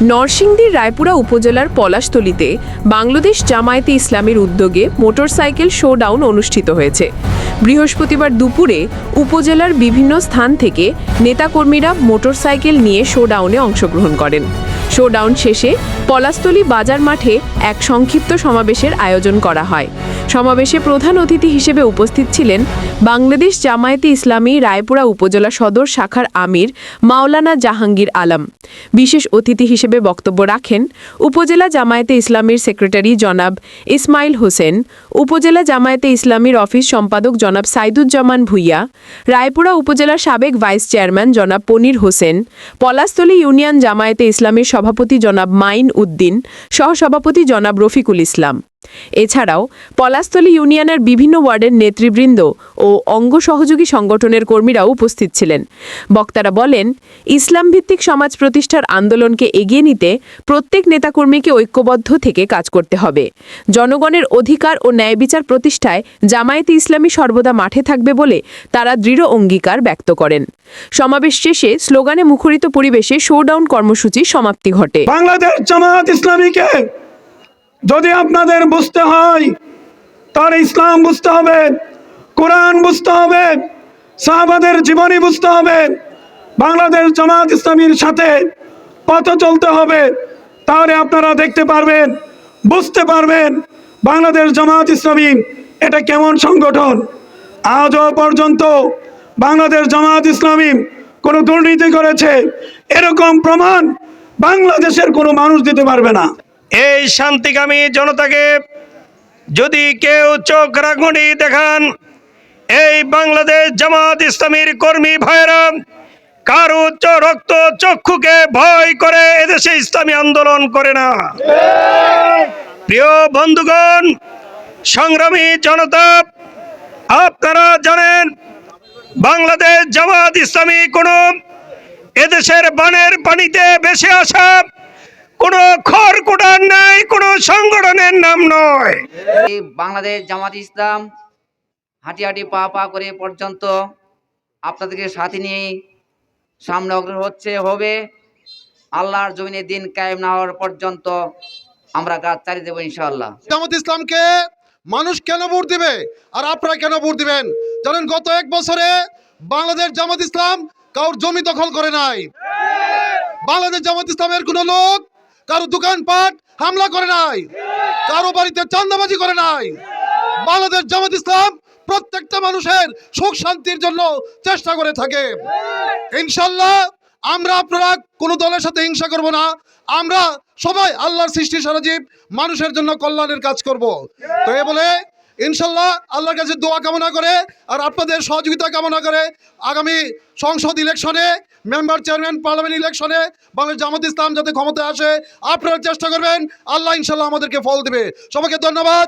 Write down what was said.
নরসিংদীর রায়পুরা উপজেলার পলাশতলিতে বাংলাদেশ জামায়াতে ইসলামের উদ্যোগে মোটরসাইকেল শোডাউন অনুষ্ঠিত হয়েছে। বৃহস্পতিবার দুপুরে উপজেলার বিভিন্ন স্থান থেকে নেতাকর্মীরা মোটরসাইকেল নিয়ে শোডাউনে অংশগ্রহণ করেন। শোডাউন শেষে পলাশতলী বাজার মাঠে এক সংক্ষিপ্ত সমাবেশের আয়োজন করা হয়। সমাবেশে প্রধান অতিথি হিসেবে উপস্থিত ছিলেন বাংলাদেশ জামায়াতে ইসলামী রায়পুরা উপজেলা সদর শাখার আমির মাওলানা জাহাঙ্গীর আলম। বিশেষ অতিথি হিসেবে বক্তব্য রাখেন উপজেলা জামায়াতে ইসলামীর সেক্রেটারি জনাব ইসমাইল হোসেন, উপজেলা জামায়াতে ইসলামীর অফিস সম্পাদক জনাব সাইদুজ্জামান ভুইয়া, রায়পুরা উপজেলার সাবেক ভাইস চেয়ারম্যান জনাব পনির হোসেন, পলাশতলী ইউনিয়ন জামায়াতে ইসলামীর সভাপতি জনাব মাইন উদ্দিন, সহসভাপতি জনাব রফিকুল ইসলাম। এছাড়াও, পলাশতলী ইউনিয়নের বিভিন্ন ওয়ার্ডের নেতৃবৃন্দ ও অঙ্গ সহযোগী সংগঠনের কর্মীরাও উপস্থিত ছিলেন। বক্তারা বলেন ইসলাম ভিত্তিক সমাজ প্রতিষ্ঠার আন্দোলনকে এগিয়ে নিতে প্রত্যেক নেতাকর্মীকে ঐক্যবদ্ধ থেকে কাজ করতে হবে। জনগণের অধিকার ও ন্যায় বিচার প্রতিষ্ঠায় জামায়াতে ইসলামী সর্বদা মাঠে থাকবে বলে তারা দৃঢ় অঙ্গীকার ব্যক্ত করেন। সমাবেশ শেষে স্লোগানে মুখরিত পরিবেশে শোডাউন কর্মসূচির সমাপ্তি ঘটে। বাংলাদেশ জামাত ইসলামীকে যদি আপনাদের বুঝতে হয়, তার ইসলাম বুঝতে হবে, কোরআন বুঝতে হবে, সাহাবাদের জীবনী বুঝতে হবে, বাংলাদেশ জামাত ইসলামীর সাথে পথ চলতে হবে, তাহলে আপনারা দেখতে পারবেন, বুঝতে পারবেন বাংলাদেশ জামাত ইসলামী এটা কেমন সংগঠন। আজও পর্যন্ত বাংলাদেশ জামাত ইসলামী কোনো দুর্নীতি করেছে, এরকম প্রমাণ বাংলাদেশের কোনো মানুষ দিতে পারবে না। এই শান্তিকামী জনতাকে যদি কেউ চোখ রাখমনি দেখান, এই বাংলাদেশ জামাত ইসলামীর কর্মী ভাইয়েরা, কারও রক্ত চক্ষুকে ভয় করে এদেশে ইসলামী আন্দোলন করে না। প্রিয় বন্ধুগণ, সংগ্রামী জনতা, আপনারা জানেন, বাংলাদেশ জামাত ইসলামী কোনো এদেশের বানের পানিতে বেশি আসা কোনো খড়কুটার নাই কোনো সংগঠনের নাম নয়। এই বাংলাদেশ জামাত ইসলাম হাঁটি হাঁটি পা পা করে পর্যন্ত আপনাদেরকে সাথে নিয়ে সামনে অগ্রসর হচ্ছে হবে। আল্লাহর জমিনে দিন কায়েম না হওয়ার পর্যন্ত আমরা কাজ চালিয়ে দেবো ইনশাআল্লাহ। জামাত ইসলামকে মানুষ কেন ভোট দিবে? আর আপনারা কেন ভোট দিবেন? জানেন গত এক বছরে বাংলাদেশ জামাত ইসলাম কারোর জমি দখল করে নাই। বাংলাদেশ জামাত ইসলামের কোনো লোক কারও দোকানপাট হামলা করে নাই, কারও বাড়িতে চান্দাবাজি করে নাই। বাংলাদেশ জামাত ইসলাম প্রত্যেকটা মানুষের সুখ শান্তির জন্য চেষ্টা করে থাকে। ইনশাল্লাহ আমরা আপনারা কোনো দলের সাথে হিংসা করব না। আমরা সবাই আল্লাহর সৃষ্টি সরজীব মানুষের জন্য কল্যাণের কাজ করব। তো এ বলে ইনশাল্লাহ আল্লাহর কাছে দোয়া কামনা করে আর আপনাদের সহযোগিতা কামনা করে আগামী সংসদ ইলেকশনে মেম্বার চেয়ারম্যান পার্লামেন্ট ইলেকশনে বাংলাদেশ জামাত ইসলাম যাতে ক্ষমতায় আসে আপনারা চেষ্টা করবেন আল্লাহ ইনশাল্লাহ আমাদেরকে ফল দেবে। সবাইকে ধন্যবাদ।